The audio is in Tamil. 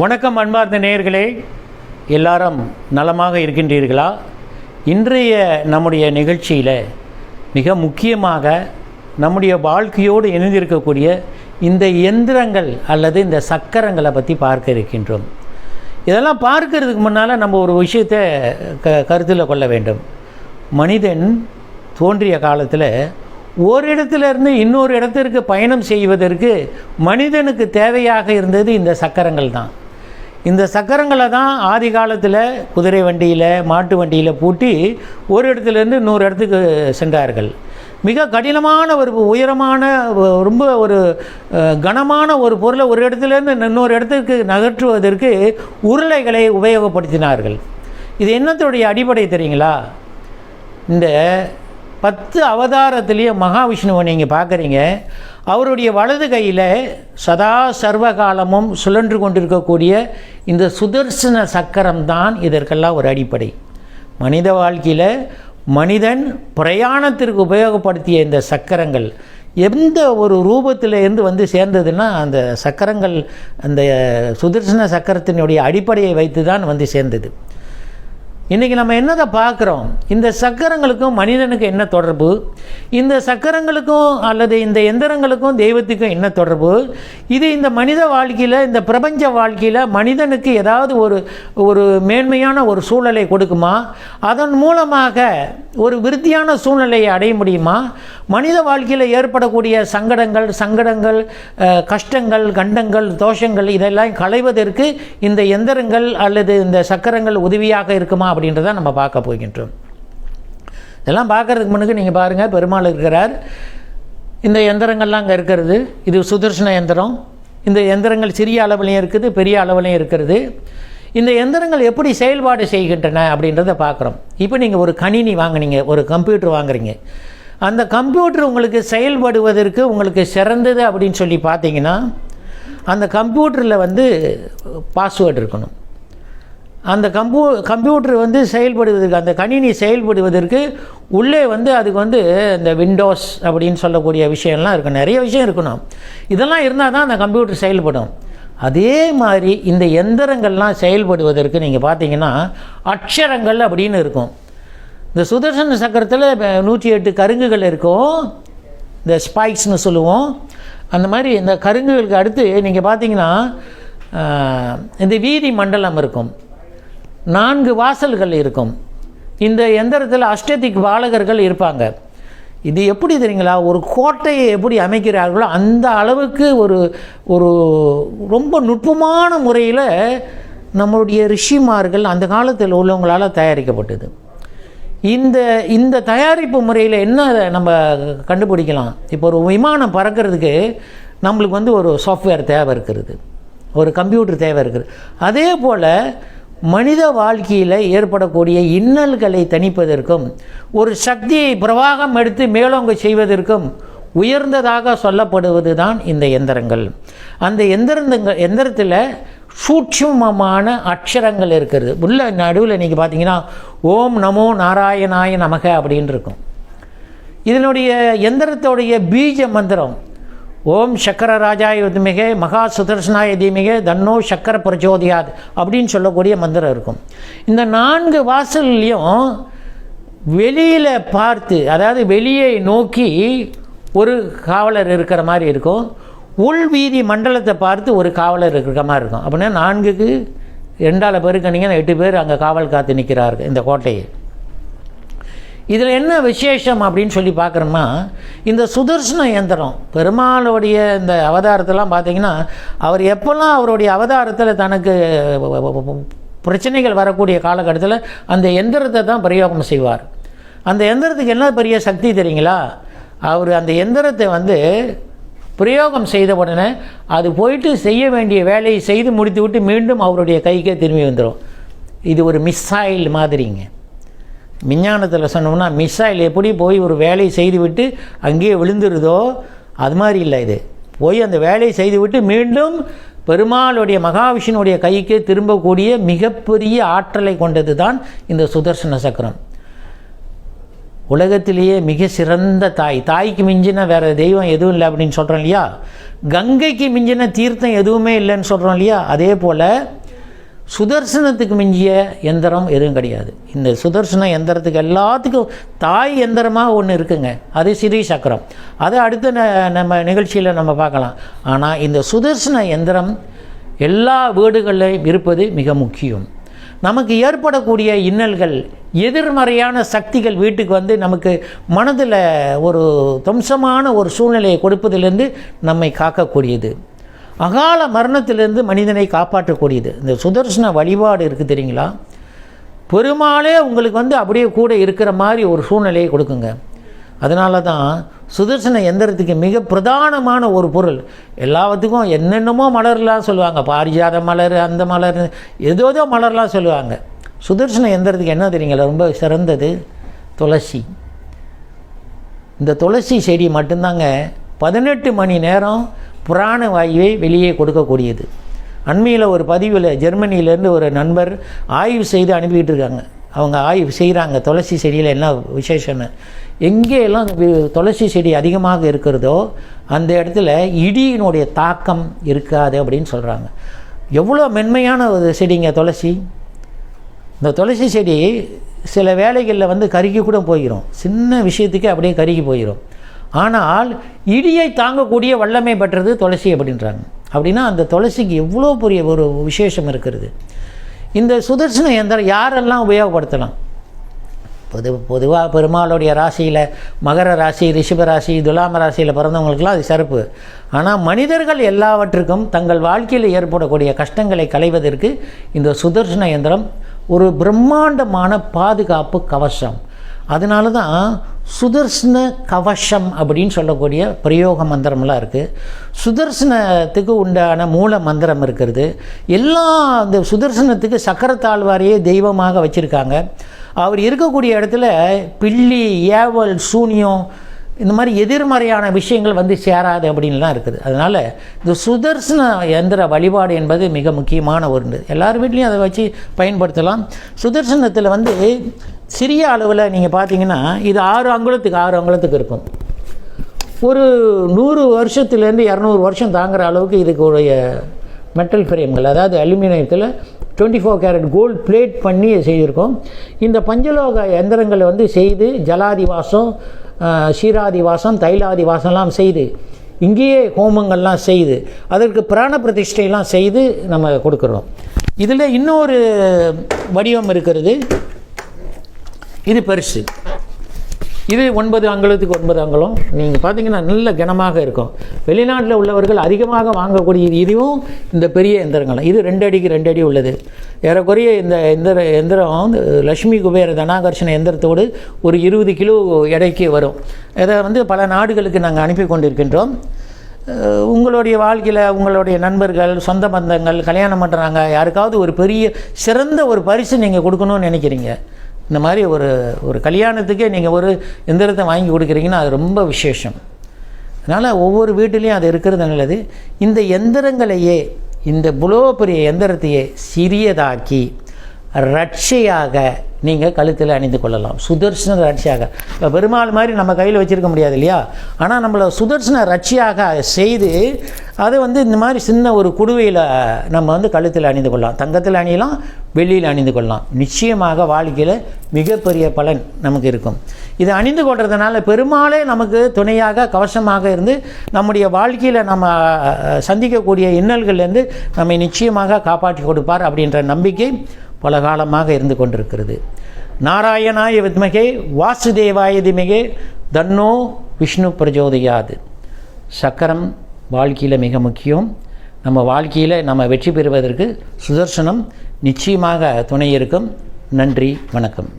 வணக்கம் அன்பார்ந்த நேயர்களே எல்லாரும் நலமாக இருக்கின்றீர்களா? இன்றைய நம்முடைய நிகழ்ச்சியில் மிக முக்கியமாக நம்முடைய வாழ்க்கையோடு இணைந்திருக்கக்கூடிய இந்த எந்திரங்கள் அல்லது இந்த சக்கரங்களை பற்றி பார்க்க இருக்கின்றோம். இதெல்லாம் பார்க்கறதுக்கு முன்னால் நம்ம ஒரு விஷயத்தை க கருத்தில் கொள்ள வேண்டும். மனிதன் தோன்றிய காலத்தில் ஒரு இடத்துலேருந்து இன்னொரு இடத்திற்கு பயணம் செய்வதற்கு மனிதனுக்கு தேவையாக இருந்தது இந்த சக்கரங்கள் தான். இந்த சக்கரங்களை தான் ஆதி காலத்தில் குதிரை வண்டியில் மாட்டு வண்டியில் பூட்டி ஒரு இடத்துலேருந்து இன்னொரு இடத்துக்கு சென்றார்கள். மிக கடினமான ஒரு உயரமான ரொம்ப ஒரு கனமான ஒரு பொருளை ஒரு இடத்துலேருந்து இன்னொரு இடத்துக்கு நகற்றுவதற்கு உருளைகளை உபயோகப்படுத்தினார்கள். இது என்னத்துடைய அடிப்படை தெரியுங்களா? இந்த பத்து அவதாரத்திலேயே மகாவிஷ்ணுவை நீங்கள் பார்க்குறீங்க அவருடைய வலது கையில் சதா சர்வகாலமும் சுழன்று கொண்டிருக்கக்கூடிய இந்த சுதர்சன சக்கரம் தான் இதற்கெல்லாம் ஒரு அடிப்படை. மனித வாழ்க்கையில் மனிதன் பிரயாணத்திற்கு உபயோகப்படுத்திய இந்த சக்கரங்கள் எந்த ஒரு ரூபத்தில் இருந்து வந்து சேர்ந்ததுன்னா அந்த சக்கரங்கள் அந்த சுதர்சன சக்கரத்தினுடைய அடிப்படையை வைத்து தான் வந்து சேர்ந்தது. இன்றைக்கி நம்ம என்னதை பார்க்குறோம்? இந்த சக்கரங்களுக்கும் மனிதனுக்கு என்ன தொடர்பு? இந்த சக்கரங்களுக்கும் அல்லது இந்த எந்திரங்களுக்கும் தெய்வத்துக்கும் என்ன தொடர்பு? இது இந்த மனித வாழ்க்கையில் இந்த பிரபஞ்ச வாழ்க்கையில் மனிதனுக்கு ஏதாவது ஒரு ஒரு மேன்மையான ஒரு சூழலை கொடுக்குமா? அதன் மூலமாக ஒரு விருத்தியான சூழ்நிலையை அடைய முடியுமா? மனித வாழ்க்கையில் ஏற்படக்கூடிய சங்கடங்கள் சங்கடங்கள் கஷ்டங்கள் கண்டங்கள் தோஷங்கள் இதெல்லாம் களைவதற்கு இந்த எந்திரங்கள் அல்லது இந்த சக்கரங்கள் உதவியாக இருக்குமா? அப்படின்றத நம்ம பார்க்க போகின்றோம். இதெல்லாம் பார்க்கறதுக்கு முன்னுக்கு நீங்கள் பாருங்கள் பெருமாள் இருக்கிறார். இந்த எந்திரங்கள்லாம் அங்கே இருக்கிறது. இது சுதர்சன எந்திரம். இந்த எந்திரங்கள் சிறிய அளவுலையும் இருக்குது பெரிய அளவுலையும் இருக்கிறது. இந்த எந்திரங்கள் எப்படி செயல்பாடு செய்கின்றன அப்படின்றத பார்க்குறோம். இப்போ நீங்கள் ஒரு கணினி வாங்கினீங்க ஒரு கம்ப்யூட்டர் வாங்குறீங்க. அந்த கம்ப்யூட்டர் உங்களுக்கு செயல்படுவதற்கு உங்களுக்கு சிறந்தது அப்படின்னு சொல்லி பார்த்தீங்கன்னா அந்த கம்ப்யூட்டரில் வந்து பாஸ்வேர்டு இருக்கணும். அந்த கம்பு கம்ப்யூட்டர் வந்து செயல்படுவதற்கு அந்த கணினி செயல்படுவதற்கு உள்ளே வந்து அதுக்கு வந்து இந்த விண்டோஸ் அப்படின்னு சொல்லக்கூடிய விஷயம்லாம் இருக்கும் நிறைய விஷயம் இருக்கணும். இதெல்லாம் இருந்தால் தான் அந்த கம்ப்யூட்டர் செயல்படும். அதே மாதிரி இந்த எந்திரங்கள்லாம் செயல்படுவதற்கு நீங்கள் பார்த்தீங்கன்னா அக்ஷரங்கள் அப்படின்னு இருக்கும். இந்த சுதர்சன சக்கரத்தில் நூற்றி எட்டு கருங்குகள் இருக்கும். இந்த ஸ்பைக்ஸ்னு சொல்லுவோம். அந்த மாதிரி இந்த கருங்குகளுக்கு அடுத்து நீங்கள் பார்த்தீங்கன்னா இந்த வீதி மண்டலம் இருக்கும். நான்கு வாசல்கள் இருக்கும். இந்த எந்திரத்தில் அஷ்டதிக் பாலகர்கள் இருப்பாங்க. இது எப்படி தெரியுங்களா? ஒரு கோட்டையை எப்படி அமைக்கிறார்களோ அந்த அளவுக்கு ஒரு ஒரு ரொம்ப நுட்பமான முறையில் நம்மளுடைய ரிஷிமார்கள் அந்த காலத்தில் உள்ளவங்களால் தயாரிக்கப்பட்டது. இந்த இந்த தயாரிப்பு முறையில் என்ன நம்ம கண்டுபிடிக்கலாம்? இப்போ ஒரு விமானம் பறக்கிறதுக்கு நம்மளுக்கு வந்து ஒரு சாஃப்ட்வேர் தேவை இருக்கிறது. ஒரு கம்ப்யூட்டர் தேவை இருக்குது அதே போல் மனித வாழ்க்கையில் ஏற்படக்கூடிய இன்னல்களை தணிப்பதற்கும் ஒரு சக்தியை பிரவாகம் எடுத்து மேலோங்க செய்வதற்கும் உயர்ந்ததாக சொல்லப்படுவது தான் இந்த எந்திரங்கள். அந்த எந்திரங்கள் எந்திரத்தில் சூட்சுமமான அக்ஷரங்கள் இருக்கிறது. உள்ள நடுவில் நீங்கள் பார்த்தீங்கன்னா ஓம் நமோ நாராயணாய நமக அப்படின்னு இருக்கும். இதனுடைய எந்திரத்தோடைய பீஜ மந்திரம் ஓம் சக்கர ராஜாய வித்மிகே மகா சுதர்சனாய தீமிகே தன்னோ சக்கர பிரச்சோதியாது அப்படின்னு சொல்லக்கூடிய மந்திரம் இருக்கும். இந்த நான்கு வாசல்லையும் வெளியில் பார்த்து அதாவது வெளியே நோக்கி ஒரு காவலர் இருக்கிற மாதிரி இருக்கும். உள் வீதி மண்டலத்தை பார்த்து ஒரு காவலர் இருக்கிற மாதிரி இருக்கும். அப்படின்னா நான்குக்கு ரெண்டால நீங்கள் எட்டு பேர் அங்கே காவல் காத்து நிற்கிறார்கள் இந்த கோட்டையை இதில் என்ன விசேஷம் அப்படின்னு சொல்லி பார்க்குறோம்னா இந்த சுதர்சன இயந்திரம் பெருமாளுடைய இந்த அவதாரத்தெல்லாம் பார்த்தீங்கன்னா அவர் எப்போல்லாம் அவருடைய அவதாரத்தில் தனக்கு பிரச்சனைகள் வரக்கூடிய காலகட்டத்தில் அந்த எந்திரத்தை தான் பிரயோகம் செய்வார். அந்த எந்திரத்துக்கு என்ன பெரிய சக்தி தெரியுங்களா? அவர் அந்த எந்திரத்தை வந்து பிரயோகம் செய்த உடனே அது போயிட்டு செய்ய வேண்டிய வேலையை செய்து முடித்து விட்டு மீண்டும் அவருடைய கைக்கே திரும்பி வந்துடும் இது ஒரு மிஸ்ஸாயில் மாதிரிங்க. விஞ்ஞானத்தில் சொன்னோம்னா மிஸ்ஸாயில் எப்படி போய் ஒரு வேலையை செய்துவிட்டு அங்கேயே விழுந்துருதோ அது மாதிரி இல்லை இது. போய் அந்த வேலையை செய்துவிட்டு மீண்டும் பெருமாளுடைய மகாவிஷ்ணுடைய கைக்கு திரும்பக்கூடிய மிகப்பெரிய ஆற்றலை கொண்டது தான் இந்த சுதர்சன சக்கரம். உலகத்திலேயே மிக சிறந்த தாய். தாய்க்கு மிஞ்சின வேறு தெய்வம் எதுவும் இல்லை அப்படின்னு சொல்கிறோம் இல்லையா? கங்கைக்கு மிஞ்சின தீர்த்தம் எதுவுமே இல்லைன்னு சொல்கிறோம் இல்லையா? அதே போல் சுதர்சனத்துக்கு மிஞ்சிய எந்திரம் எதுவும் கிடையாது. இந்த சுதர்சன எந்திரத்துக்கு எல்லாத்துக்கும் தாய் எந்திரமாக ஒன்று இருக்குங்க. அது சிறீ சக்கரம். அதை அடுத்த ந- நம்ம நிகழ்ச்சியில் நம்ம பார்க்கலாம். ஆனால் இந்த சுதர்சன எந்திரம் எல்லா வீடுகளிலும் இருப்பது மிக முக்கியம். நமக்கு ஏற்படக்கூடிய இன்னல்கள் எதிர்மறையான சக்திகள் வீட்டுக்கு வந்து நமக்கு மனதில் ஒரு துவம்சமான ஒரு சூழ்நிலையை கொடுப்பதிலிருந்து நம்மை காக்கக்கூடியது. அகால மரணத்திலிருந்து மனிதனை காப்பாற்றக்கூடியது. இந்த சுதர்சன வழிபாடு இருக்குது தெரியுங்களா? பெருமாளே உங்களுக்கு வந்து அப்படியே கூட இருக்கிற மாதிரி ஒரு சூழ்நிலையை கொடுக்குங்க. அதனால தான் சுதர்சன எந்திரத்துக்கு மிக பிரதானமான ஒரு பொருள். எல்லாத்துக்கும் என்னென்னமோ மலர்லாம் சொல்லுவாங்க. பாரிஜாத மலர் அந்த மலர் ஏதோ ஏதோ மலர்லாம் சொல்லுவாங்க. சுதர்சன எந்திரத்துக்கு என்ன தெரியுங்களா? ரொம்ப சிறந்தது? துளசி. இந்த துளசி செடி மட்டும்தாங்க. பதினெட்டு மணி நேரம் புராண வாயுவை வெளியே கொடுக்கக்கூடியது. அண்மையில் ஒரு பதிவில் ஜெர்மனியிலேருந்து ஒரு நண்பர் ஆய்வு செய்து அனுப்பிக்கிட்டு இருக்காங்க அவங்க ஆய்வு செய்கிறாங்க துளசி செடியில் என்ன விசேஷம்னு. எங்கேயெல்லாம் துளசி செடி அதிகமாக இருக்கிறதோ அந்த இடத்துல இடியினுடைய தாக்கம் இருக்காது அப்படின்னு சொல்கிறாங்க எவ்வளோ மென்மையான ஒரு செடிங்க துளசி. இந்த துளசி செடி சில வேலைகளில் வந்து கருகி கூட போயிடும் சின்ன விஷயத்துக்கே அப்படியே கருகி போயிடும் ஆனால் இடியை தாங்கக்கூடிய வல்லமை பெற்றது துளசி அப்படின்றாங்க. அப்படின்னா அந்த துளசிக்கு எவ்வளோ பெரிய ஒரு விசேஷம் இருக்கிறது. இந்த சுதர்சன எந்திரம் யாரெல்லாம் உபயோகப்படுத்தலாம்? பொது பொதுவாக பெருமாளுடைய ராசியில் மகர ராசி ரிஷப ராசி துலாம ராசியில் பிறந்தவங்களுக்கெல்லாம் அது சிறப்பு. ஆனால் மனிதர்கள் எல்லாவற்றுக்கும் தங்கள் வாழ்க்கையில் ஏற்படக்கூடிய கஷ்டங்களை களைவதற்கு இந்த சுதர்சன இயந்திரம் ஒரு பிரம்மாண்டமான பாதுகாப்பு கவசம். அதனால தான் சுதர்சன கவசம் அப்படின்னு சொல்லக்கூடிய பிரயோக மந்திரம்லாம் இருக்குது சுதர்சனத்துக்கு உண்டான மூல மந்திரம் இருக்கிறது. எல்லா அந்த சுதர்சனத்துக்கு சக்கரத்தாழ்வாரையே தெய்வமாக வச்சுருக்காங்க. அவர் இருக்கக்கூடிய இடத்துல பில்லி ஏவல் சூனியம் இந்த மாதிரி எதிர்மறையான விஷயங்கள் வந்து சேராது அப்படின்லாம் இருக்குது. அதனால் இந்த சுதர்சன எந்திர வழிபாடு என்பது மிக முக்கியமான ஒன்று. எல்லார் வீட்லேயும் அதை வச்சு பயன்படுத்தலாம். சுதர்சனத்தில் வந்து சிறிய அளவில் நீங்கள் பார்த்தீங்கன்னா இது ஆறு அங்குலத்துக்கு ஆறு அங்குலத்துக்கு இருக்கும். ஒரு நூறு வருஷத்துலேருந்து இரநூறு வருஷம் தாங்குற அளவுக்கு இதுக்குடைய மெட்டல் ஃப்ரேம்கள் அதாவது அலுமினியத்தில் twenty four carat gold plate பண்ணி செய்திருக்கோம். இந்த பஞ்சலோக எந்திரங்களை வந்து செய்து ஜலாதிவாசம் சீராதிவாசம் தைலாதிவாசம்லாம் செய்து இங்கேயே ஹோமங்கள்லாம் செய்து அதற்கு பிராண பிரதிஷ்டையெல்லாம் செய்து நம்ம கொடுக்குறோம். இதில் இன்னொரு வடிவம் இருக்கிறது. இது பெருசு. இது ஒன்பது அங்குலத்துக்கு ஒன்பது அங்குலம். நீங்கள் பார்த்தீங்கன்னா நல்ல கனமாக இருக்கும். வெளிநாட்டில் உள்ளவர்கள் அதிகமாக வாங்கக்கூடிய இதுவும் இந்த பெரிய எந்திரங்கள் இது ரெண்டு அடிக்கு ரெண்டு அடி உள்ளது. ஏறக்குறைய இந்த எந்திர எந்திரம் வந்து லட்சுமி குபேர தனாகர்ஷண எந்திரத்தோடு ஒரு இருபது கிலோ எடைக்கு வரும். இதை வந்து பல நாடுகளுக்கு நாங்கள் அனுப்பி கொண்டிருக்கின்றோம். உங்களுடைய வாழ்க்கையில் உங்களுடைய நண்பர்கள் சொந்த பந்தங்கள் கல்யாணம் பண்ணுறாங்க யாருக்காவது ஒரு பெரிய சிறந்த ஒரு பரிசு நீங்கள் கொடுக்கணும்னு நினைக்கிறீங்க. இந்த மாதிரி ஒரு ஒரு கல்யாணத்துக்கே நீங்கள் ஒரு எந்திரத்தை வாங்கி கொடுக்குறீங்கன்னா அது ரொம்ப விசேஷம். அதனால் ஒவ்வொரு வீட்டிலையும் அது இருக்கிறது நல்லது. இந்த எந்திரங்களையே இந்த புலோ பெரிய எந்திரத்தையே சிறியதாக்கி ரட்சையாக நீங்கள் கழுத்தில் அணிந்து கொள்ளலாம். சுதர்சன ரட்சியாக. இப்போ பெருமாள் மாதிரி நம்ம கையில் வச்சுருக்க முடியாது இல்லையா? ஆனால் நம்மளை சுதர்சன ரட்சியாக செய்து அதை வந்து இந்த மாதிரி சின்ன ஒரு குடுவையில் நம்ம வந்து கழுத்தில் அணிந்து கொள்ளலாம். தங்கத்தில் அணியலாம் வெள்ளியில் அணிந்து கொள்ளலாம். நிச்சயமாக வாழ்க்கையில் மிகப்பெரிய பலன் நமக்கு இருக்கும். இது அணிந்து கொள்றதுனால பெருமாளே நமக்கு துணையாக கவசமாக இருந்து நம்முடைய வாழ்க்கையில் நம்ம சந்திக்கக்கூடிய இன்னல்கள்லேருந்து நம்மை நிச்சயமாக காப்பாற்றி கொடுப்பார் அப்படின்ற நம்பிக்கை பல காலமாக இருந்து கொண்டிருக்கிறது. நாராயணாய வித்மகே வாசுதேவாய திமகே தன்னோ விஷ்ணு பிரஜோதயாது. சக்கரம் வாழ்க்கையில் மிக முக்கியம். நம்ம வாழ்க்கையில் நம்ம வெற்றி பெறுவதற்கு சுதர்சனம் நிச்சயமாக துணை இருக்கும். நன்றி வணக்கம்.